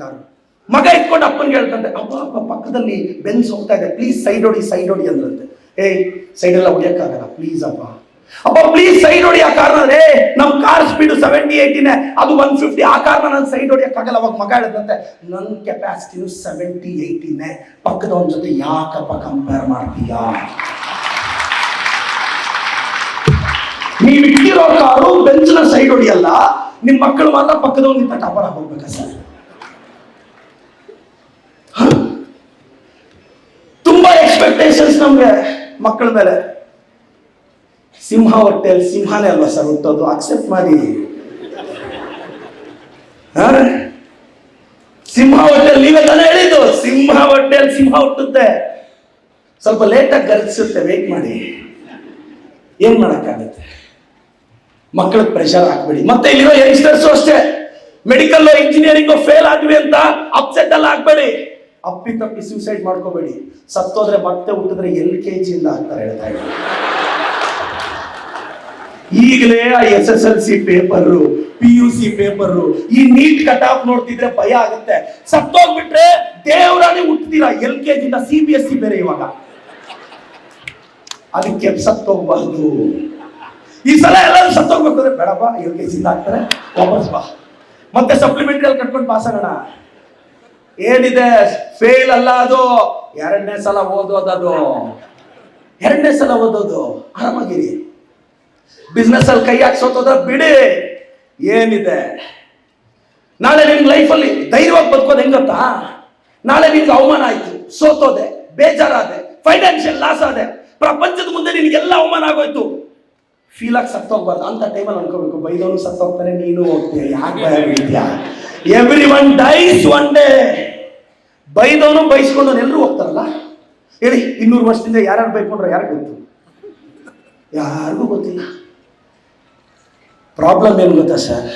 Car ಮಗ ಇಟ್ಕೊಂಡು ಅಪ್ಪನಿಗೆ ಹೇಳ್ತಂತೆ ಅಪ್ಪ ಅಪ್ಪ, ಪಕ್ಕದಲ್ಲಿ ಬೆನ್ಸ್ ಹೋಗ್ತಾ ಇದೆ ಪ್ಲೀಸ್ ಸೈಡ್ ಹೊಡಿ ಸೈಡ್ ಹೊಡಿ ಅಂದ್ರಂತೆ. ಏಯ್ ಸೈಡ್ ಎಲ್ಲ ಹೊಡಿಯಕ್ಕಾಗಲ್ಲ ಪ್ಲೀಸ್ ಅಪ್ಪ. ಅಪ್ಪ ಪ್ಲೀಸ್ ಸೈಡ್ ಹೊಡಿ ಆ ಏ ರೇ ನಮ್ ಕಾರ್ ಸ್ಪೀಡ್ ಸೆವೆಂಟಿ ಏಯ್ಟಿನೇ ಅದು ಒನ್ ಫಿಫ್ಟಿ ಆ ಕಾರ್ನ ನಾನು ಸೈಡ್ ಹೊಡಿಯಕ್ಕಾಗಲ್ಲ. ಅವಾಗ ಮಗ ಹೇಳಿದಂತೆ ನನ್ನ ಕೆಪಾಸಿಟಿಯು ಸೆವೆಂಟಿ ಏಯ್ಟಿನೇ ಪಕ್ಕದವನ ಜೊತೆ ಯಾಕಪ್ಪ ಕಂಪೇರ್ ಮಾಡ್ತೀಯಾ? ನೀವು ಇಟ್ಟಿರೋ ಕಾರು ಬೆಂಚಿನ ಸೈಡ್ ಹೊಡಿಯಲ್ಲ, ನಿಮ್ ಮಕ್ಕಳು ಮಾತ್ರ ಪಕ್ಕದವ್ರು ನಿಂತ ಟಾಪರ್ ಹೋಗ್ಬೇಕಾ ಸರ್ ಹ? ತುಂಬಾ ಎಕ್ಸ್ಪೆಕ್ಟೇಷನ್ಸ್ ನಮ್ಗೆ ಮಕ್ಕಳ ಮೇಲೆ ಸಿಂಹ ಹೊಟ್ಟೆಯಲ್ಲಿ ಸಿಂಹನೇ ಅಲ್ವಾ ಸರ್ ಹುಟ್ಟೋದು? ಅಕ್ಸೆಪ್ಟ್ ಮಾಡಿ? ಸಿಂಹ ಹೊಟ್ಟೆಯಲ್ಲಿ ನೀವೇ ತಾನೇ ಹೇಳಿದ್ದು ಸಿಂಹ ಹೊಟ್ಟೆಯಲ್ಲಿ ಸಿಂಹ ಹುಟ್ಟುತ್ತೆ. ಸ್ವಲ್ಪ ಲೇಟಾಗಿ ಗರ್ಜಿಸುತ್ತೆ ವೇಟ್ ಮಾಡಿ. ಏನ್ ಮಾಡಕ್ಕಾಗತ್ತೆ? ಮಕ್ಕಳಿಗೆ ಪ್ರೆಷರ್ ಹಾಕ್ಬೇಡಿ. ಮತ್ತೆ ಇಲ್ಲಿರೋ ಯಂಗ್ಸ್ಟರ್ಸ್ ಅಷ್ಟೇ ಮೆಡಿಕಲ್ ಇಂಜಿನಿಯರಿಂಗ್ ಫೇಲ್ ಆದ್ವಿ ಅಂತ ಅಪ್ಸೆಟ್ ಎಲ್ಲ ಆಗ್ಬೇಡಿ ಅಪ್ಪಿ ತಪ್ಪಿ ಸೂಸೈಡ್ ಮಾಡ್ಕೋಬೇಡಿ. ಸತ್ತೋದ್ರೆ ಮತ್ತೆ ಹುಟ್ಟಿದ್ರೆ ಎಲ್ ಕೆ ಜಿ ಇಲ್ಲ ಅಂತ ಹೇಳ್ತಾ ಈಗಲೇ ಆ S S L C paper P U C paper ಈ ನೀಟ್ ಕಟ್ ಆಫ್ ನೋಡ್ತಿದ್ರೆ ಭಯ ಆಗುತ್ತೆ. ಸತ್ತೋಗ್ಬಿಟ್ರೆ ದೇವರಾಣಿ ಹುಟ್ಟುತ್ತೀರಾ ಎಲ್ ಕೆ ಜಿಂದ ಸಿ ಬಿ ಎಸ್ ಸಿ ಬೇರೆ ಇವಾಗ. ಅದಕ್ಕೆ ಸತ್ತೋಗ್ಬಾರ್ದು. ಈ ಸಲ ಎಲ್ಲರೂ ಸತ್ತೋಗ್ಬೇಕು ಅಂದ್ರೆ ಬೇಡಪ್ಪ, ಎಲ್ ಕೆ ಜಿಂದ ಹಾಕ್ತಾರೆ ವಾಪಸ್ ಬಾ. ಮತ್ತೆ ಸಪ್ಲಿಮೆಂಟರಿ ಕಟ್ಕೊಂಡು ಪಾಸ್ ಆಗೋಣ. ಏನಿದೆ ಫೇಲ್ ಅಲ್ಲ ಅದು. ಎರಡನೇ ಸಲ ಓದೋದದು. ಎರಡನೇ ಸಲ ಓದೋದು. ಆರಾಮಾಗಿರಿ. ಬಿಸ್ನೆಸ್ ಅಲ್ಲಿ ಕೈ ಸೋತೋದ ಬಿಡಿ. ಏನಿದೆ? ನಾಳೆ ನಿಮ್ ಲೈಫಲ್ಲಿ ಧೈರ್ಯವಾಗಿ ಬದುಕೋದು ಹೆಂಗತ್ತಾ ಗೊತ್ತಾ? ನಾಳೆ ನಿನ್ಗೆ ಅವಮಾನ ಆಯ್ತು. ಸೋತೋದೆ, ಬೇಜಾರಾದೆ ಫೈನಾನ್ಷಿಯಲ್ ಲಾಸ್ ಆದೆ. ಪ್ರಪಂಚದ ಮುಂದೆ ನಿನಗೆಲ್ಲ ಅವಮಾನ ಆಗೋಯ್ತು. ಫೀಲ್ ಆಗಿ ಸತ್ತೋಗ್ಬಾರ್ದು. ಅಂತ ಟೈಮಲ್ಲಿ ಅನ್ಕೋಬೇಕು. ಬೈದವನು ಸತ್ತೋಗ್ತಾನೆ, ನೀನು ಹೋಗ್ತೀಯ. ಯಾಕೆ ಭಯ every one dies one day ಬೈದವನು ಬೈಸ್ಕೊಂಡು ಎಲ್ಲರೂ ಹೋಗ್ತಾರಲ್ಲ? ಹೇಳಿ, ಇನ್ನೂರು ವರ್ಷದಿಂದ ಯಾರ್ಯಾರು ಬೈಕೊಂಡ್ರೆ ಯಾರು ಗೊತ್ತು? ಯಾರಿಗೂ ಗೊತ್ತಿಲ್ಲ. ಪ್ರಾಬ್ಲಮ್ ಏನು ಗೊತ್ತಾ ಸರ್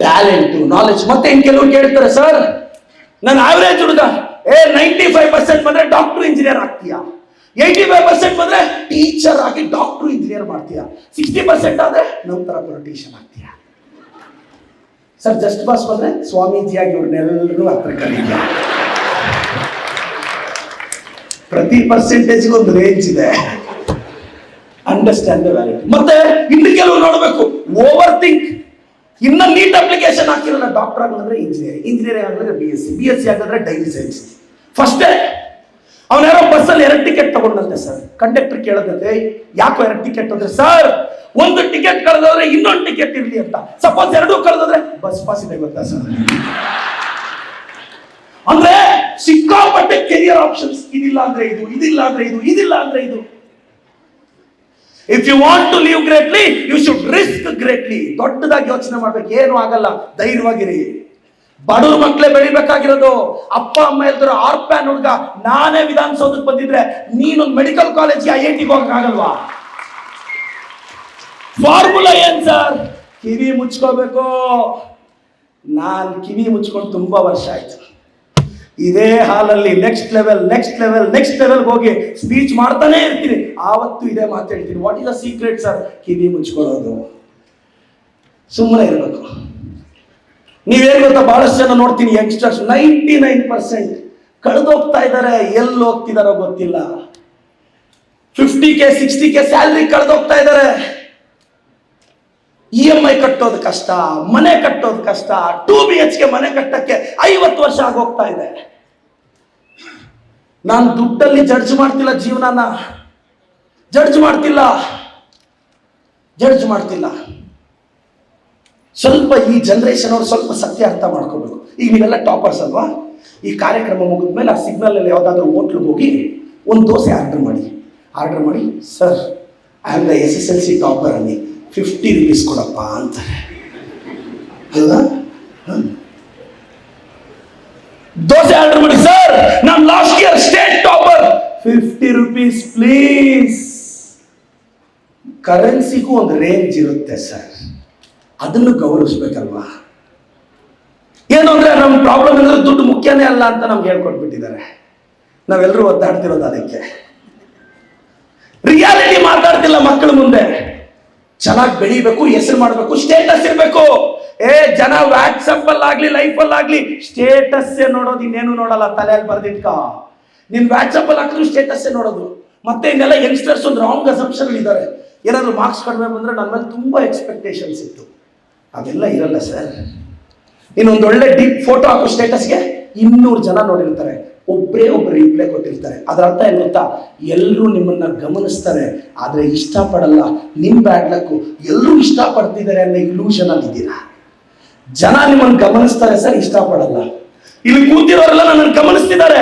ಟ್ಯಾಲೆಂಟು ನಾಲೆಜ್ ಮತ್ತೆ ಇನ್ ಕೆಲವ್ರು ಕೇಳ್ತಾರೆ ಸರ್ ನಾನು ಆವರೇಜ್ ಹುಡುಗ, ಏ ನೈಂಟಿ ಫೈವ್ ಪರ್ಸೆಂಟ್ ಬಂದ್ರೆ ಡಾಕ್ಟರ್ ಇಂಜಿನಿಯರ್ ಆಗ್ತೀಯಾ? ಏಯ್ಟಿ ಫೈವ್ ಪರ್ಸೆಂಟ್ ಬಂದ್ರೆ ಟೀಚರ್ ಆಗಿ ಡಾಕ್ಟರ್ ಇಂಜಿನಿಯರ್ ಮಾಡ್ತೀಯಾ? ಸಿಕ್ಸ್ಟಿ ಪರ್ಸೆಂಟ್ ಆದ್ರೆ ನಂತರ ತರ ಪೊಲಿಟಿಷಿಯನ್ ಆಗ್ತೀಯಾ? ಸರ್ ಜಸ್ಟ್ ಪಾಸ್ ಬಂದ್ರೆ ಸ್ವಾಮೀಜಿಯಾಗಿ ಇವ್ರನ್ನೆಲ್ಲರೂ ಹತ್ರ ಕರೀತೀಯ ಪ್ರತಿ ಪರ್ಸೆಂಟೇಜ್ಗೆ ಒಂದು ರೇಂಜ್ ಇದೆ. ಅಂಡರ್ಸ್ಟ್ಯಾಂಡ್ ಮತ್ತೆ ಇನ್ನು ಕೆಲವು ನೋಡಬೇಕು ಓವರ್ ಥಿಂಕ್ ಇನ್ನ ನೀಟ್ ಅಪ್ಲಿಕೇಶನ್ ಹಾಕಿರಲ್ಲ ಡಾಕ್ಟರ್ ಆಗಂದ್ರೆ engineering engineering ಆಗಂದ್ರೆ B S C B S C ಆಗಂದ್ರೆ daily science ಫಸ್ಟೇ ಅವನ್ಯಾರೋ ಬಸ್ಸಲ್ಲಿ ಎರಡು ಟಿಕೆಟ್ ತಗೊಂಡಂತೆ ಸರ್ ಕಂಡಕ್ಟರ್ ಕೇಳದಂತೆ, ಯಾಕೋ ಎರಡು ಟಿಕೆಟ್ ಅಂದ್ರೆ ಸರ್ ಒಂದು ಟಿಕೆಟ್ ಕಳೆದ್ರೆ ಇನ್ನೊಂದು ಟಿಕೆಟ್ ಇರಲಿ ಅಂತ. ಸಪೋಸ್ ಎರಡೂ ಕಳೆದ್ರೆ ಬಸ್ ಪಾಸ್ ಇದೆ ಗೊತ್ತಾ ಸರ್ ಅಂದ್ರೆ ಸಿಕ್ಕಾಪಟ್ಟೆ ಕೆರಿಯರ್ ಆಪ್ಷನ್ಸ್ ಇದಿಲ್ಲ ಅಂದ್ರೆ ಇದು, ಇದಿಲ್ಲ ಅಂದ್ರೆ ಇದು, ಇದಿಲ್ಲ ಅಂದ್ರೆ ಇದು. If you want to live greatly you should risk greatly ದೊಡ್ಡದಾಗಿ ಯೋಚನೆ ಮಾಡ್ಬೇಕು, ಏನು ಆಗಲ್ಲ, ಧೈರ್ಯವಾಗಿರಿ. ಬಡವ್ರ ಮಕ್ಕಳೇ ಬೆಳಿಬೇಕಾಗಿರೋದು. ಅಪ್ಪ, ಅಮ್ಮ ಎಲ್ದ್ರು ಆರ್ ಪ್ಯಾನ್ ಹುಡುಗ, ನಾನೇ ವಿಧಾನಸೌಧಕ್ಕೆ ಬಂದಿದ್ರೆ ನೀನು ಮೆಡಿಕಲ್ ಕಾಲೇಜ್ಗೆ ಐ ಐ ಟಿಗೆ ಹೋಗಕ್ಕಾಗಲ್ವಾ ಫಾರ್ಮುಲಾ ಏನ್ ಸರ್ ಕಿವಿ ಮುಚ್ಕೋಬೇಕು. ನಾನು ಕಿವಿ ಮುಚ್ಕೊಂಡು ತುಂಬಾ ವರ್ಷ ಆಯ್ತು. ಇದೇ ಹಾಲಲ್ಲಿ next level next level next level ಹೋಗಿ ಸ್ಪೀಚ್ ಮಾಡ್ತಾನೆ ಇರ್ತೀನಿ. ಆವತ್ತು ಇದೇ ಮಾತಾಡ್ತೀನಿ what is a secret sir ಕಿವಿ ಮುಚ್ಕೊಳ್ಳೋದು. ಸುಮ್ಮನೆ ಇರಬೇಕು. ನೀವೇನು ಗೊತ್ತಾ? ಬಹಳಷ್ಟು ಜನ ನೋಡ್ತೀನಿ ಯಂಗ್ಸ್ಟರ್ಸ್ ನೈಂಟಿ ನೈನ್ ಪರ್ಸೆಂಟ್ ಕಳೆದೋಗ್ತಾ ಇದ್ದಾರೆ ಎಲ್ಲಿ ಹೋಗ್ತಿದಾರೋ ಗೊತ್ತಿಲ್ಲ. Fifty K sixty K salary ಕಳೆದೋಗ್ತಾ ಇದ್ದಾರೆ ಇ ಎಂ ಐ ಕಟ್ಟೋದು ಕಷ್ಟ, ಮನೆ ಕಟ್ಟೋದು ಕಷ್ಟ ಟೂ ಬಿ ಎಚ್ ಕೆ ಮನೆ ಕಟ್ಟಕ್ಕೆ ಐವತ್ತು ವರ್ಷ ಆಗೋಗ್ತಾ ಇದೆ. ನಾನು ದುಡ್ಡಲ್ಲಿ ಜಡ್ಜ್ ಮಾಡ್ತಿಲ್ಲ ಜೀವನನ. ಜಡ್ಜ್ ಮಾಡ್ತಿಲ್ಲ. ಜಡ್ಜ್ ಮಾಡ್ತಿಲ್ಲ. ಸ್ವಲ್ಪ ಈ ಜನರೇಷನ್ ಅವ್ರು ಸ್ವಲ್ಪ ಸತ್ಯ ಅರ್ಥ ಮಾಡ್ಕೋಬೇಕು. ಈಗ ನೀವೆಲ್ಲ ಟಾಪರ್ಸ್ ಅಲ್ವಾ? ಈ ಕಾರ್ಯಕ್ರಮ ಮುಗಿದ ಮೇಲೆ ಆ ಸಿಗ್ನಲ್ ಅಲ್ಲಿ ಯಾವ್ದಾದ್ರು ಹೋಟ್ಲಿಗೆ ಹೋಗಿ ಒಂದು ದೋಸೆ ಆರ್ಡರ್ ಮಾಡಿ. ಆರ್ಡರ್ ಮಾಡಿ sir I am the S S L C topper ಅನ್ನಿ ಫಿಫ್ಟಿ ರುಪೀಸ್ ಕೊಡಪ್ಪ ಅಂತಾರೆ ಅಲ್ಲ? ದೋಸೆ ಆರ್ಡರ್ ಮಾಡಿ ಸರ್ ನಾನು last year state topper fifty rupees please ಕರೆನ್ಸಿಗೂ ಒಂದು ರೇಂಜ್ ಇರುತ್ತೆ ಸರ್ ಅದನ್ನು ಗೌರವಿಸ್ಬೇಕಲ್ವಾ? ಏನು ಅಂದ್ರೆ ನಮ್ಮ ಪ್ರಾಬ್ಲಮ್ ಅಂದ್ರೆ ದುಡ್ಡು ಮುಖ್ಯನೇ ಅಲ್ಲ ಅಂತ ನಮ್ಗೆ ಹೇಳ್ಕೊಟ್ಬಿಟ್ಟಿದ್ದಾರೆ. ನಾವೆಲ್ಲರೂ ಒದ್ದಾಡ್ತಿರೋದು ಅದಕ್ಕೆ. ರಿಯಾಲಿಟಿ ಮಾತಾಡ್ತಿಲ್ಲ ಮಕ್ಕಳ ಮುಂದೆ. ಚೆನ್ನಾಗಿ ಬೆಳಿಬೇಕು, ಹೆಸರು ಮಾಡಬೇಕು ಸ್ಟೇಟಸ್ ಇರಬೇಕು. ಏ, ಜನ ವಾಟ್ಸಪ್ ಅಲ್ಲಾಗ್ಲಿ ಲೈಫ್ ಅಲ್ಲಾಗ್ಲಿ ಸ್ಟೇಟಸ್ ನೋಡೋದು ಇನ್ನೇನು ನೋಡಲ್ಲ ತಲೆಯಲ್ಲಿ ಬರ್ದಿಟ್ಕ. ನಿನ್ ವಾಟ್ಸಪ್ ಅಲ್ಲಿ ಹಾಕಿದ್ರು ಸ್ಟೇಟಸ್ ನೋಡೋದು. ಮತ್ತೆ ಇನ್ನೆಲ್ಲ ಯಂಗ್ಸ್ಟರ್ಸ್ ಒಂದು ರಾಂಗ್ ಅಸಂಪ್ಷನ್ ಇದ್ದಾರೆ ಏನಾದ್ರು ಮಾರ್ಕ್ಸ್ ಕಡಿಮೆ ಬಂದ್ರೆ ನನ್ನ ಮೇಲೆ ತುಂಬಾ ಎಕ್ಸ್ಪೆಕ್ಟೇಷನ್ಸ್ ಇತ್ತು. ಅದೆಲ್ಲ ಇರಲ್ಲ ಸರ್ ಇನ್ನೊಂದು ಒಳ್ಳೆ ಡೀಪ್ ಫೋಟೋ ಹಾಕೋ ಸ್ಟೇಟಸ್ಗೆ ಇನ್ನೂರು ಜನ ನೋಡಿರ್ತಾರೆ. ಒಬ್ಬರೇ ಒಬ್ಬರು ರಿಪ್ಲೈ ಕೊಟ್ಟಿರ್ತಾರೆ. ಅದರ ಅರ್ಥ ಏನು ಗೊತ್ತಾ? ಎಲ್ಲರೂ ನಿಮ್ಮನ್ನು ಗಮನಿಸ್ತಾರೆ, ಆದರೆ ಇಷ್ಟಪಡಲ್ಲ. ನಿಮ್ಮ ಬ್ಯಾಡ್ ಲಕ್ಕು ಎಲ್ಲರೂ ಇಷ್ಟಪಡ್ತಿದ್ದಾರೆ ಅನ್ನೋ ಇಲ್ಯೂಷನ್ ಅಲ್ಲಿ ಇದ್ದೀರಾ? ಜನ ನಿಮ್ಮನ್ನು ಗಮನಿಸ್ತಾರೆ ಸರ್, ಇಷ್ಟಪಡಲ್ಲ. ಇಲ್ಲಿ ಕೂತಿರೋರೆಲ್ಲ ನನ್ನನ್ನು ಗಮನಿಸ್ತಿದ್ದಾರೆ.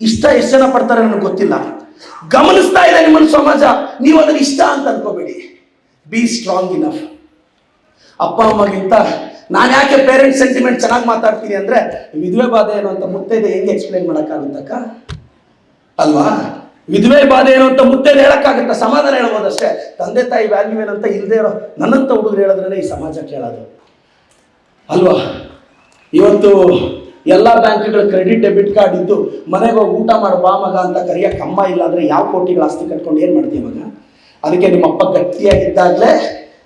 ಇಷ್ಟ ಎಷ್ಟು ಜನ ಪಡ್ತಾರೆ ನನಗೆ ಗೊತ್ತಿಲ್ಲ. ಗಮನಿಸ್ತಾ ಇದೆ ನಿಮ್ಮನ್ನ ಸಮಾಜ. ನೀವು ಅದನ್ನ ಇಷ್ಟ ಅಂತ ಅನ್ಕೋಬೇಡಿ. ಬಿ ಸ್ಟ್ರಾಂಗ್ ಇನಫ್ ಅಪ್ಪ, ಅಮ್ಮಗಿಂತ ನಾನು ಯಾಕೆ ಪೇರೆಂಟ್ಸ್ ಸೆಂಟಿಮೆಂಟ್ ಚೆನ್ನಾಗಿ ಮಾತಾಡ್ತೀನಿ ಅಂದ್ರೆ ವಿಧವೆ ಬಾಧೆ ಏನು ಅಂತ ಮುತ್ತೈದೆ ಹೆಂಗೆ ಎಕ್ಸ್ಪ್ಲೈನ್ ಮಾಡೋಕ್ಕಾಗುತ್ತಕ್ಕ? ಅಲ್ವಾ? ವಿಧವೆ ಬಾಧೆ ಏನು ಅಂತ ಮುತ್ತೈದೆ ಸಮಾಧಾನ ಸಮಾಧಾನ ಹೇಳ್ಬೋದಷ್ಟೇ. ತಂದೆ ತಾಯಿ ವ್ಯಾಲ್ಯೂ ಏನಂತ ಇಲ್ಲದೆ ಇರೋ ನನ್ನಂತ ಹುಡುಗರು ಹೇಳೋದ್ರೇ ಈ ಸಮಾಜ ಕೇಳೋದು. ಅಲ್ವಾ? ಇವತ್ತು ಎಲ್ಲ ಬ್ಯಾಂಕ್ಗಳ ಕ್ರೆಡಿಟ್ ಡೆಬಿಟ್ ಕಾರ್ಡ್ ಇದ್ದು ಮನೆಗೆ ಹೋಗಿ ಊಟ ಮಾಡು ಬಾ ಮಗ ಅಂತ ಕರಿಯಕ್ಕೆ ಕಮ್ಮ ಇಲ್ಲ ಅಂದ್ರೆ ಯಾವ ಕೋಟಿಗಳ ಆಸ್ತಿ ಕಟ್ಕೊಂಡು ಏನು ಮಾಡ್ತೀವಿ ಮಗ? ಅದಕ್ಕೆ ನಿಮ್ಮಪ್ಪ ಗಟ್ಟಿಯಾಗಿದ್ದಾಗಲೇ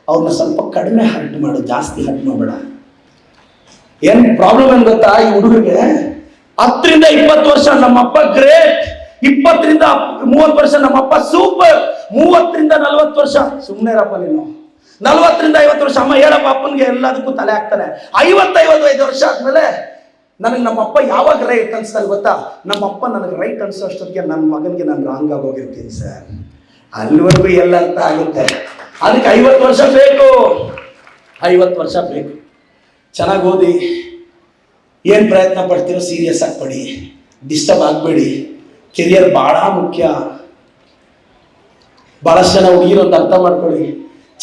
ಅವ್ರನ್ನ ಸ್ವಲ್ಪ ಕಡಿಮೆ ಹರ್ಟ್ ಮಾಡು, ಜಾಸ್ತಿ ಹರ್ಟ್ ಮಾಡಬೇಡ. ಏನ್ ಪ್ರಾಬ್ಲಮ್ ಏನ್ ಗೊತ್ತಾ ಈ ಹುಡುಗರಿಗೆ? ಹತ್ತರಿಂದ ಇಪ್ಪತ್ತು ವರ್ಷ ನಮ್ಮಪ್ಪ ಗ್ರೇಟ್ ಇಪ್ಪತ್ತರಿಂದ ಮೂವತ್ತು ವರ್ಷ ನಮ್ಮಪ್ಪ ಸೂಪರ್ ಮೂವತ್ತರಿಂದ ನಲ್ವತ್ತು ವರ್ಷ ಸುಮ್ಮನೆ ರಪ್ಪ ನೀನು. ನಲ್ವತ್ತರಿಂದ ಐವತ್ತು ವರ್ಷ, ಅಮ್ಮ ಹೇಳಪ್ಪ, ಅಪ್ಪನಿಗೆ ಎಲ್ಲದಕ್ಕೂ ತಲೆ ಹಾಕ್ತಾನೆ. ಐವತ್ತೈವತ್ತು ಐದು ವರ್ಷ ಆದ್ಮೇಲೆ ನನಗೆ ನಮ್ಮಪ್ಪ ಯಾವಾಗ ರೈಟ್ ಅನ್ಸ್ತಾರೆ ಗೊತ್ತಾ? ನಮ್ಮಪ್ಪ ನನಗೆ ರೈಟ್ ಅನ್ಸೋ ಅಷ್ಟೊತ್ತಿಗೆ ನನ್ನ ಮಗನಿಗೆ ನಾನು ರಾಂಗ್ ಹೋಗಿರ್ತೀನಿ ಸರ್. ಅಲ್ಲಿವರೆಗೂ ಎಲ್ಲ ಅಂತ ಆಗುತ್ತೆ. ಅದಕ್ಕೆ ಐವತ್ತು ವರ್ಷ ಬೇಕು. ಐವತ್ತು ವರ್ಷ ಬೇಕು. ಚೆನ್ನಾಗಿ ಓದಿ ಏನು ಪ್ರಯತ್ನ ಪಡ್ತೀರೋ ಸೀರಿಯಸ್ ಆಗಿ ಡಿಸ್ಟರ್ಬ್ ಆಗಬೇಡಿ. ಕೆರಿಯರ್ ಭಾಳ ಮುಖ್ಯ. ಭಾಳಷ್ಟು ಜನ ಹುಡುಗಿರೊಂದು ಅರ್ಥ ಮಾಡ್ಕೊಳ್ಳಿ.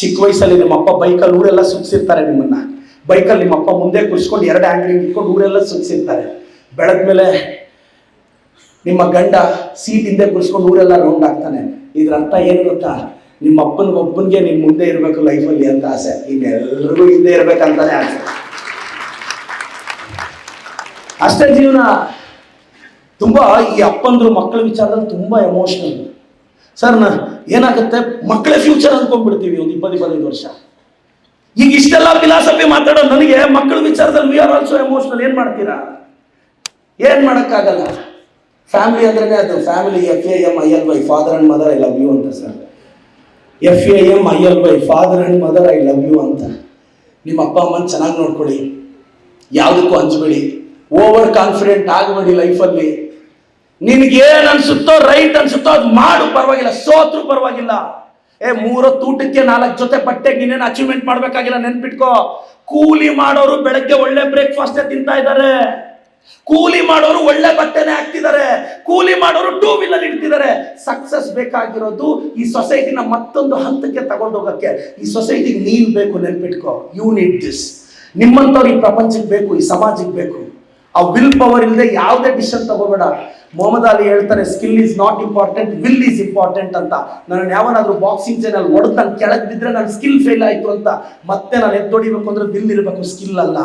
ಚಿಕ್ಕ ವಯಸ್ಸಲ್ಲಿ ನಿಮ್ಮ ಅಪ್ಪ ಬೈಕಲ್ಲಿ ಊರೆಲ್ಲ ಸುಗ್ಸಿರ್ತಾರೆ ನಿಮ್ಮನ್ನು. ಬೈಕಲ್ಲಿ ನಿಮ್ಮ ಅಪ್ಪ ಮುಂದೆ ಕೂರಿಸ್ಕೊಂಡು ಎರಡು ಆ್ಯಂಗ್ಲಿಂಗ್ ಇಟ್ಕೊಂಡು ಊರೆಲ್ಲ ಸುಗಿಸಿರ್ತಾರೆ ಬೆಳೆದ ಮೇಲೆ ನಿಮ್ಮ ಗಂಡ ಸೀಟ್ ಹಿಂದೆ ಕುಳಿಸ್ಕೊಂಡು ಊರೆಲ್ಲ ರೌಂಡ್ ಆಗ್ತಾನೆ. ಇದ್ರ ಅರ್ಥ ಏನು ಗೊತ್ತಾ? ನಿಮ್ಮ ಅಪ್ಪನಿಗೆ ಒಬ್ಬನಿಗೆ ನಿಮ್ಮ ಮುಂದೆ ಇರಬೇಕು ಲೈಫಲ್ಲಿ ಅಂತ ಆಸೆ. ಇನ್ನೆಲ್ಲರಿಗೂ ಹಿಂದೆ ಇರಬೇಕಂತಾನೆ ಆಸೆ. ಅಷ್ಟೇ ಜೀವನ. ತುಂಬಾ ಈ ಅಪ್ಪಂದ್ರು ಮಕ್ಕಳ ವಿಚಾರದಲ್ಲಿ ತುಂಬಾ ಎಮೋಷನಲ್ ಸರ್ ಏನಾಗುತ್ತೆ? ಮಕ್ಕಳೇ ಫ್ಯೂಚರ್ ಅಂದ್ಕೊಂಡ್ಬಿಡ್ತೀವಿ ಒಂದು ಇಪ್ಪತ್ತು, ಇಪ್ಪತ್ತೈದು ವರ್ಷ. ಈಗ ಇಷ್ಟೆಲ್ಲ ಫಿಲಾಸಫಿ ಮಾತಾಡೋ ನನಗೆ ಮಕ್ಕಳ ವಿಚಾರದಲ್ಲಿ ವಿ ಆರ್ ಆಲ್ಸೋ ಎಮೋಷನಲ್ ಏನು ಮಾಡ್ತೀರಾ? ಏನು ಮಾಡೋಕ್ಕಾಗಲ್ಲ. ಫ್ಯಾಮಿಲಿ ಅಂದ್ರೆ ಅದು. Family F A M I L Y father and mother I love you ಅಂತ sir F A M I L Y father and mother I love you ಅಂತ. ನಿಮ್ಮ ಅಪ್ಪ, ಅಮ್ಮನ ಚೆನ್ನಾಗಿ ನೋಡ್ಕೊಳ್ಳಿ. ಯಾವುದಕ್ಕೂ ಹಂಚಬೇಡಿ. ಓವರ್ ಕಾನ್ಫಿಡೆಂಟ್ ಆಗಬೇಡಿ ಲೈಫಲ್ಲಿ ನಿನ್ಗೆ ಏನ್ ಅನ್ಸುತ್ತೋ ರೈಟ್ ಅನ್ಸುತ್ತೋ ಅದು ಮಾಡು, ಪರವಾಗಿಲ್ಲ. ಸೋತ್ರು ಪರವಾಗಿಲ್ಲ. ಏ ಮೂರೊತ್ತು ಊಟಕ್ಕೆ ನಾಲ್ಕು ಜೊತೆ ಬಟ್ಟೆಗೆ ನೀನೇನು ಅಚೀವ್ಮೆಂಟ್ ಮಾಡಬೇಕಾಗಿಲ್ಲ ನೆನ್ಪಿಟ್ಕೋ. ಕೂಲಿ ಮಾಡೋರು ಬೆಳಗ್ಗೆ ಒಳ್ಳೆ ಬ್ರೇಕ್ಫಾಸ್ಟ್ ತಿಂತಾ ಇದ್ದಾರೆ. ಕೂಲಿ ಮಾಡೋರು ಒಳ್ಳೆ ಬಟ್ಟೆನೆ ಹಾಕ್ತಿದ್ದಾರೆ. ಕೂಲಿ ಮಾಡೋರು ಟೂ ವೀಲರ್ ಇಡ್ತಿದ್ದಾರೆ. ಸಕ್ಸಸ್ ಬೇಕಾಗಿರೋದು ಈ ಸೊಸೈಟಿನ ಮತ್ತೊಂದು ಹಂತಕ್ಕೆ ತಗೊಂಡೋಗಕ್ಕೆ. ಈ ಸೊಸೈಟಿಗೆ ನೀನ್ ಬೇಕು ನೆನ್ಪಿಟ್ಕೋ. ಯು ನೀಡ್ ದಿಸ್ ನಿಮ್ಮಂಥವ್ರು ಈ ಪ್ರಪಂಚಕ್ಕೆ ಬೇಕು, ಈ ಸಮಾಜಕ್ಕೆ ಬೇಕು. ಆ ವಿಲ್ ಪವರ್ ಇಲ್ಲದೆ ಯಾವುದೇ ಡಿಸಿಷನ್ ತಗೋಬೇಡ. ಮೊಹಮ್ಮದ್ ಅಲಿ ಹೇಳ್ತಾರೆ skill is not important will is important ಅಂತ. ನಾನು ಯಾವನಾದ್ರೂ ಬಾಕ್ಸಿಂಗ್ ಚಾನಲ್ ಹೊಡೆದು ನಾನು ಕೆಳಗೆ ಬಿದ್ದರೆ ನನ್ನ ಸ್ಕಿಲ್ ಫೇಲ್ ಆಯಿತು ಅಂತ. ಮತ್ತೆ ನಾನು ಎದ್ದೊಡಿಬೇಕು ಅಂದ್ರೆ ವಿಲ್ ಇರಬೇಕು ಸ್ಕಿಲ್ ಅಲ್ಲ.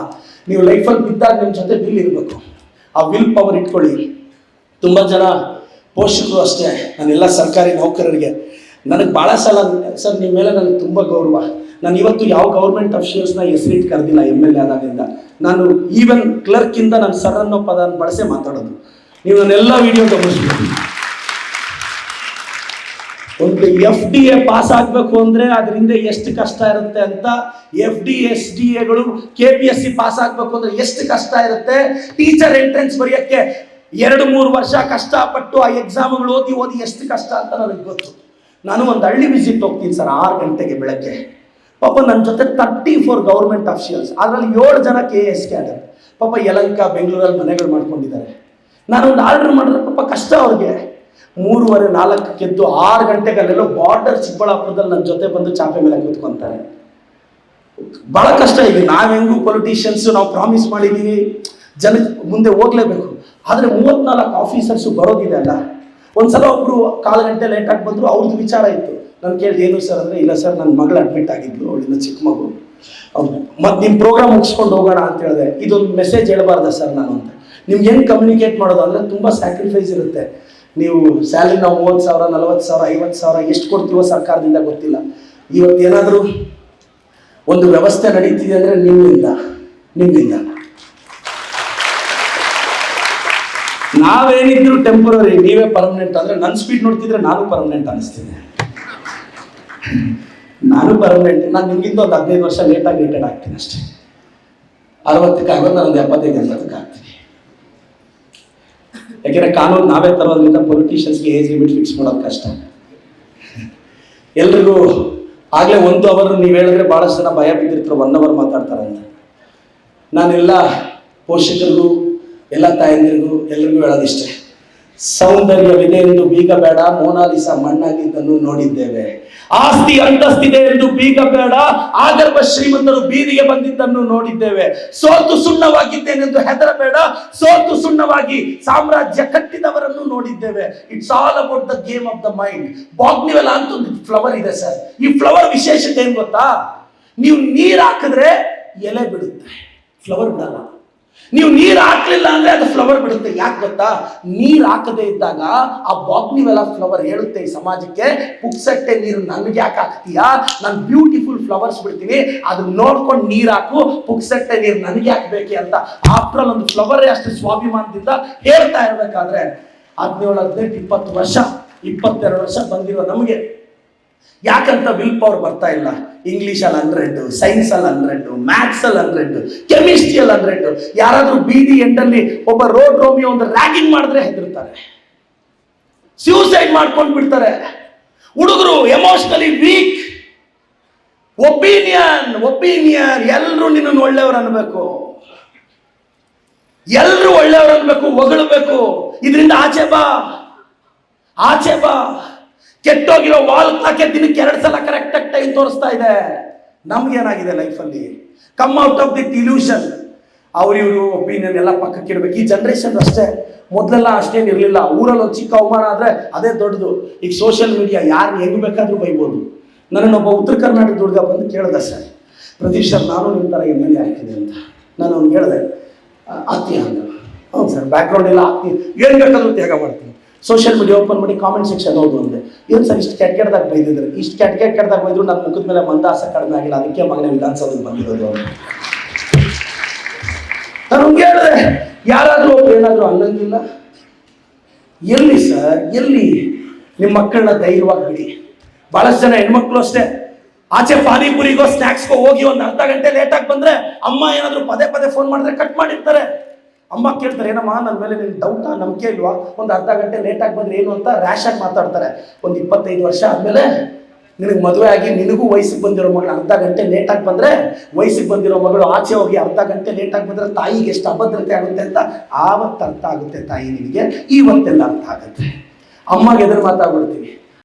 ನೀವು ಲೈಫಲ್ಲಿ ಬಿದ್ದಾಗ ನಿಮ್ಮ ಜೊತೆ ವಿಲ್ ಇರಬೇಕು. ಆ ವಿಲ್ ಪವರ್ ಇಟ್ಕೊಳ್ಳಿ. ತುಂಬ ಜನ ಪೋಷಕರು ಅಷ್ಟೇ ನಾನೆಲ್ಲ ಸರ್ಕಾರಿ ನೌಕರರಿಗೆ. ನನಗೆ ಭಾಳ ಸಲ ಸರ್ ನಿಮ್ಮ ಮೇಲೆ ನನಗೆ ತುಂಬ ಗೌರವ. ನಾನು ಇವತ್ತು ಯಾವ ಗೌರ್ಮೆಂಟ್ ಅಫಿಷಿಯಲ್ಸ್ನ ಹೆಸರಿಟ್ಟು ಕರೆದಿಲ್ಲ ಎಂ ಎಲ್ ಎ ಆದಾಗಿಂದ. ನಾನು ಈವನ್ ಕ್ಲರ್ಕಿಂದ ನಾನು ಸರ್ ಅನ್ನೋ ಪದ ಬಳಸೇ ಮಾತಾಡೋದು. ನೀವು ನನ್ನೆಲ್ಲ ವಿಡಿಯೋ ಗಮನಿಸ್ಬೇಕು. ಒಂದು ಎಫ್ ಡಿ ಎ ಪಾಸ್ ಆಗಬೇಕು ಅಂದರೆ ಅದರಿಂದ ಎಷ್ಟು ಕಷ್ಟ ಇರುತ್ತೆ ಅಂತ ಎಫ್ ಡಿ ಎಸ್ ಡಿ ಎಗಳು K P S C pass ಆಗಬೇಕು ಅಂದರೆ ಎಷ್ಟು ಕಷ್ಟ ಇರುತ್ತೆ? ಟೀಚರ್ ಎಂಟ್ರೆನ್ಸ್ ಬರೆಯೋಕ್ಕೆ ಎರಡು ಮೂರು ವರ್ಷ ಕಷ್ಟಪಟ್ಟು ಆ ಎಕ್ಸಾಮ್ಗಳು ಓದಿ ಓದಿ ಎಷ್ಟು ಕಷ್ಟ ಅಂತ ನನಗೆ ಗೊತ್ತು. ನಾನು ಒಂದು ಹಳ್ಳಿ ವಿಸಿಟ್ ಹೋಗ್ತೀನಿ ಸರ್ ಆರು ಗಂಟೆಗೆ ಬೆಳಗ್ಗೆ. ಪಾಪ ನನ್ನ ಜೊತೆ ತರ್ಟಿ ಫೋರ್ ಗೌರ್ಮೆಂಟ್ ಅಫಿಷಿಯಲ್ಸ್ ಅದರಲ್ಲಿ ಏಳು ಜನ ಕೆ ಎಸ್ ಕ್ಯಾಡರ್ ಪಾಪ ಯಲಂಕ, ಬೆಂಗಳೂರಲ್ಲಿ ಮನೆಗಳು ಮಾಡ್ಕೊಂಡಿದ್ದಾರೆ. ನಾನು ಒಂದು ಆರ್ಡರ್ ಮಾಡಿದ್ರೆ ಪಾಪ ಕಷ್ಟ ಅವ್ರಿಗೆ. ಮೂರುವರೆ ನಾಲ್ಕಕ್ಕೆ ಎದ್ದು ಆರು ಗಂಟೆಗೆ ಅಲ್ಲೆಲ್ಲೋ ಬಾರ್ಡರ್ ಚಿಕ್ಕಬಳ್ಳಾಪುರದಲ್ಲಿ ನನ್ನ ಜೊತೆ ಬಂದು ಚಾಪೆ ಮೇಲೆ ಕೂತ್ಕೊಂತಾರೆ. ಬಹಳ ಕಷ್ಟ ಇದೆ. ನಾವು ಹೆಂಗೂ ಪೊಲಿಟಿಷಿಯನ್ಸ್ ನಾವು ಪ್ರಾಮಿಸ್ ಮಾಡಿದ್ದೀವಿ ಜನ ಮುಂದೆ ಹೋಗ್ಲೇಬೇಕು. ಆದರೆ ಮೂವತ್ನಾಲ್ಕು ಆಫೀಸರ್ಸು ಬರೋದಿದೆ ಅಲ್ಲ. ಒಂದ್ಸಲ ಒಬ್ರು ಕಾಲು ಗಂಟೆ ಲೇಟಾಗಿ ಬಂದರು ಅವ್ರದ್ದು ವಿಚಾರ ಇತ್ತು. ನಾನು ಕೇಳಿದೆ, ಏನು ಸರ್ ಅಂದರೆ, ಇಲ್ಲ ಸರ್ ನನ್ನ ಮಗಳು ಅಡ್ಮಿಟ್ ಆಗಿದ್ಲು, ಅವಳಿಂದ ಚಿಕ್ಕ ಮಗು. ಮತ್ತು ನಿಮ್ಮ ಪ್ರೋಗ್ರಾಮ್ ಮುಗಿಸ್ಕೊಂಡು ಹೋಗೋಣ ಅಂತ ಹೇಳಿದೆ. ಇದೊಂದು ಮೆಸೇಜ್ ಹೇಳಬಾರ್ದ ಸರ್ ನಾನು ಅಂತ. ನಿಮ್ಗೆ ಏನು ಕಮ್ಯುನಿಕೇಟ್ ಮಾಡೋದು? ಅಂದರೆ ತುಂಬ ಸ್ಯಾಕ್ರಿಫೈಸ್ ಇರುತ್ತೆ. ನೀವು ಸ್ಯಾಲ್ರಿ ನಾವು ಮೂವತ್ತು ಸಾವಿರ, ನಲ್ವತ್ತು ಸಾವಿರ, ಐವತ್ತು ಸಾವಿರ, ಎಷ್ಟು ಕೊಡ್ತೀವೋ ಸರ್ಕಾರದಿಂದ ಗೊತ್ತಿಲ್ಲ. ಇವತ್ತು ಏನಾದರೂ ಒಂದು ವ್ಯವಸ್ಥೆ ನಡೀತಿದೆ ಅಂದರೆ ನಿಮ್ಮಿಂದ ನಿಮ್ಮಿಂದ. ನಾವೇನಿದ್ರು ಟೆಂಪರರಿ ನೀವೇ ಪರ್ಮನೆಂಟ್ ಅಂದರೆ ನನ್ನ ಸ್ಪೀಡ್ ನೋಡ್ತಿದ್ರೆ ನಾನು ಪರ್ಮನೆಂಟ್ ಅನಿಸ್ತೀನಿ. ನಾನು ಪರ್ಮನೆಂಟ್ ನಾನು ನಿಮಗಿಂತ ಒಂದು ಹದಿನೈದು ವರ್ಷ ಲೇಟಾಗಿ ರಿಟೈರ್ಡ್ ಆಗ್ತೀನಿ ಅಷ್ಟೇ. ಅರವತ್ತಕ್ಕೆ ಆಗೋದು ನಾನು ಒಂದು ಎಪ್ಪತ್ತೈದು ಎಂಬತ್ತಕ್ಕೆ ಆಗ್ತೀನಿ. ಯಾಕೆಂದ್ರೆ ಕಾನೂನು ನಾವೇ ತರೋದ್ರಿಂದ ಪೊಲಿಟಿಷಿಯನ್ಸ್ಗೆ ಏಜ್ ಲಿಮಿಟ್ ಫಿಕ್ಸ್ ಮಾಡೋದು ಕಷ್ಟ. ಎಲ್ರಿಗೂ ಆಗಲೇ ಒಂದು ಅವರ್ ನೀವು ಹೇಳಿದ್ರೆ ಭಾಳಷ್ಟು ಜನ ಭಯ ಬಿದ್ದಿರ್ತಾರೆ ಒನ್ ಅವರ್ ಮಾತಾಡ್ತಾರೆ ಅಂತ. ನಾನೆಲ್ಲ ಪೋಷಕರಿಗೂ, ಎಲ್ಲ ತಾಯಂದಿರಿಗೂ ಎಲ್ರಿಗೂ ಹೇಳೋದಿಷ್ಟೇ ಸೌಂದರ್ಯವಿದೆ ಎಂದು ಬೀಗ ಬೇಡ ಮೋನಾಲಿಸ ಮಣ್ಣಾಗಿದ್ದನ್ನು ನೋಡಿದ್ದೇವೆ. ಆಸ್ತಿ ಅಂತಸ್ತಿದೆ ಎಂದು ಬೀಗ ಬೇಡ ಆಗರ್ಭ ಶ್ರೀಮಂತರು ಬೀದಿಗೆ ಬಂದಿದ್ದನ್ನು ನೋಡಿದ್ದೇವೆ. ಸೋತು ಸುಣ್ಣವಾಗಿದ್ದೇನೆಂದು ಹೆದರಬೇಡ. ಸೋತು ಸುಣ್ಣವಾಗಿ ಸಾಮ್ರಾಜ್ಯ ಕಟ್ಟಿದವರನ್ನು ನೋಡಿದ್ದೇವೆ. It's all about the game of the mind ಬಾಗ್ನಿವೆಲ್ಲ ಅಂತ ಒಂದು ಫ್ಲವರ್ ಇದೆ ಸರ್ ಈ ಫ್ಲವರ್ ವಿಶೇಷತೆ ಏನ್ ಗೊತ್ತಾ? ನೀವು ನೀರ್ ಹಾಕಿದ್ರೆ ಎಲೆ ಬಿಡುತ್ತೆ. ಫ್ಲವರ್ ಬಿಡಲ್ಲ. ನೀವು ನೀರು ಹಾಕ್ಲಿಲ್ಲ ಅಂದ್ರೆ ಅದು ಫ್ಲವರ್ ಬಿಡುತ್ತೆ. ಯಾಕೆ ಗೊತ್ತಾ? ನೀರು ಹಾಕದೇ ಇದ್ದಾಗ ಆ ಬಾಗ್ನಿವೆಲ್ಲ ಫ್ಲವರ್ ಹೇಳುತ್ತೆ ಈ ಸಮಾಜಕ್ಕೆ. ಪುಕ್ಸಟ್ಟೆ ನೀರು ನನ್ಗೆ ಯಾಕೆ ಹಾಕ್ತೀಯಾ? ನಾನು ಬ್ಯೂಟಿಫುಲ್ ಫ್ಲವರ್ಸ್ ಬಿಡ್ತೀನಿ. ಅದನ್ನ ನೋಡ್ಕೊಂಡು ನೀರು ಹಾಕು. ಪುಕ್ಸಟ್ಟೆ ನೀರು ನನಗೆ ಹಾಕ್ಬೇಕೆ ಅಂತ. ಆಫ್ಟರ್ ಆಲ್ ಒಂದು ಫ್ಲವರೇ ಅಷ್ಟು ಸ್ವಾಭಿಮಾನದಿಂದ ಹೇಳ್ತಾ ಇರಬೇಕಾದ್ರೆ ಹದಿನೇಳು, ಹದಿನೆಂಟು, ಇಪ್ಪತ್ತು ವರ್ಷ, ಇಪ್ಪತ್ತೆರಡು ವರ್ಷ ಬಂದಿರೋ ನಮಗೆ. ಯಾಕಂತ ವಿಲ್ ಪವರ್ ಬರ್ತಾ ಇಲ್ಲ. ಇಂಗ್ಲೀಷಲ್ಲಿ ಹಂಡ್ರೆಡ್ ಸೈನ್ಸಲ್ಲಿ ಹಂಡ್ರೆಡ್ ಮ್ಯಾಥ್ಸಲ್ಲಿ ಹಂಡ್ರೆಡ್ ಕೆಮಿಸ್ಟ್ರಿಯಲ್ಲಿ ಹಂಡ್ರೆಡ್ ಯಾರಾದರೂ ಬೀದಿ ಎಂಡಲ್ಲಿ ಒಬ್ಬ ರೋಡ್ ರೋಮಿ ಒಂದು ರ್ಯಾಗಿಂಗ್ ಮಾಡಿದ್ರೆ ಹೆದರ್ತಾರೆ. ಸ್ಯೂಸೈಡ್ ಮಾಡ್ಕೊಂಡು ಬಿಡ್ತಾರೆ. ಹುಡುಗರು ಎಮೋಷನಲಿ ವೀಕ್ ಒಪಿನಿಯನ್ ಒಪಿನಿಯನ್ ಎಲ್ಲರೂ ನಿನ್ನನ್ನು ಒಳ್ಳೆಯವರು ಅನ್ಬೇಕು. ಎಲ್ಲರೂ ಒಳ್ಳೆಯವರು ಅನ್ಬೇಕು, ಹೊಗಳಬೇಕು. ಇದರಿಂದ ಆಚೆ ಬಾ. ಆಚೆ ಬಾ. ಕೆಟ್ಟೋಗಿರೋ ವಾಲ್ ಕ್ಲಾಕೆ ದಿನಕ್ಕೆ ಎರಡು ಸಲ ಕರೆಕ್ಟ್ ಆಗಿ ಟೈಮ್ ತೋರಿಸ್ತಾ ಇದೆ. ನಮ್ಗೇನಾಗಿದೆ ಲೈಫಲ್ಲಿ ಕಮ್ ಔಟ್ ಆಫ್ ದಿ ಟಿಲ್ಯೂಷನ್ ಇವರು ಒಪಿನಿಯನ್ ಎಲ್ಲ ಪಕ್ಕಕ್ಕೆ ಇಡ್ಬೇಕು. ಈ ಜನ್ರೇಷನ್ ಅಷ್ಟೇ. ಮೊದಲೆಲ್ಲ ಅಷ್ಟೇನು ಇರಲಿಲ್ಲ. ಊರಲ್ಲಿ ಒಂದು ಚಿಕ್ಕ ಅವಮಾನ ಆದರೆ ಅದೇ ದೊಡ್ಡದು. ಈಗ ಸೋಷಿಯಲ್ ಮೀಡಿಯಾ ಯಾರು ಹೆಂಗ್ ಬೇಕಾದ್ರೂ ಬೈಬೋದು. ನನ್ನನ್ನೊಬ್ಬ ಉತ್ತರ ಕರ್ನಾಟಕದ ಹುಡುಗ ಬಂದು ಕೇಳ್ದ ಸರ್. ಪ್ರತೀಶ್ ಸರ್, ನಾನು ನಿಮ್ಮ ಥರ ಎಂ ಎಲ್ ಎ ಆಗ್ತಿದೆ ಅಂತ. ನಾನು ಅವ್ನು ಹೇಳಿದೆ ಅಂದ ಹೌದು ಸರ್ ಬ್ಯಾಕ್ಗ್ರೌಂಡ್ ಎಲ್ಲ ಆಗ್ತೀನಿ ಏನು ಬೇಕಾದರೂ ತ್ಯಾಗ ಮಾಡ್ತೀನಿ. ಸೋಷಿಯಲ್ ಮೀಡಿಯಾ ಓಪನ್ ಮಾಡಿ ಕಾಮೆಂಟ್ ಸೆಕ್ಷನ್ ಹೌದು ಅಂದೆ ಏನು ಸರ್ ಇಷ್ಟು ಕೆಟ್ಟ ಕೆಟ್ಟದಾಗ ಬೈದಿದ್ರು? ಇಷ್ಟು ಕೆಟ್ಟ ಕೆಟ್ಟ ಕೆಟ್ಟದಾಗ ಬೈದ್ರು ನನ್ನ ಮುಖದ ಮೇಲೆ ಮಂದಾಸ ಕಡಿಮೆ ಆಗಿಲ್ಲ, ಅದಕ್ಕೆ ಮಗನೇ ವಿಧಾನಸೌಧಕ್ಕೆ ಬಂದಿರೋದು. ನಾನು ಹೇಳಿದೆ, ಯಾರಾದರೂ ಒಬ್ರು ಏನಾದರೂ ಅನ್ನಂಗಿಲ್ಲ? ಎಲ್ಲಿ ಸರ್ ಎಲ್ಲಿ ನಿಮ್ಮ ಮಕ್ಕಳನ್ನ ಧೈರ್ಯವಾಗಿ ಬಿಡಿ. ಬಹಳಷ್ಟು ಜನ ಹೆಣ್ಮಕ್ಳು ಅಷ್ಟೇ. ಆಚೆ ಪಾನಿಪುರಿಗೋ ಸ್ನ್ಯಾಕ್ಸ್ಗೋ ಹೋಗಿ ಒಂದು ಅರ್ಧ ಗಂಟೆ ಲೇಟಾಗಿ ಬಂದ್ರೆ ಅಮ್ಮ ಏನಾದರೂ ಪದೇ ಪದೇ ಫೋನ್ ಮಾಡಿದ್ರೆ ಕಟ್ ಮಾಡಿರ್ತಾರೆ. ಅಮ್ಮ ಕೇಳ್ತಾರೆ, ಏನಮ್ಮ ನನ್ನ ಮೇಲೆ ನಿಮ್ಗೆ ಡೌಟಾ ನಂಬಿಕೆ ಇಲ್ವಾ? ಒಂದು ಅರ್ಧ ಗಂಟೆ ಲೇಟಾಗಿ ಬಂದ್ರೆ ಏನು ಅಂತ ರ್ಯಾಶ್ ಆಗಿ ಮಾತಾಡ್ತಾರೆ. ಒಂದು ಇಪ್ಪತ್ತೈದು ವರ್ಷ ಆದಮೇಲೆ ನಿನಗೆ ಮದುವೆ ಆಗಿ ನಿನಗೂ ವಯಸ್ಸಿಗೆ ಬಂದಿರೋ ಮಗಳು ಅರ್ಧ ಗಂಟೆ ಲೇಟಾಗಿ ಬಂದ್ರೆ ವಯಸ್ಸಿಗೆ ಬಂದಿರೋ ಮಗಳು ಆಚೆ ಹೋಗಿ ಅರ್ಧ ಗಂಟೆ ಲೇಟಾಗಿ ಬಂದ್ರೆ ತಾಯಿಗೆ ಎಷ್ಟು ಅಭದ್ರತೆ ಆಗುತ್ತೆ ಅಂತ ಆವತ್ತು ಅರ್ಥ ಆಗುತ್ತೆ ತಾಯಿ ನಿನಗೆ ಇವತ್ತೆಲ್ಲ ಅರ್ಥ ಆಗುತ್ತೆ. ಅಮ್ಮಗೆ ಎದುರು ಮಾತಾಡ್ಬಿಡ್ತೀವಿ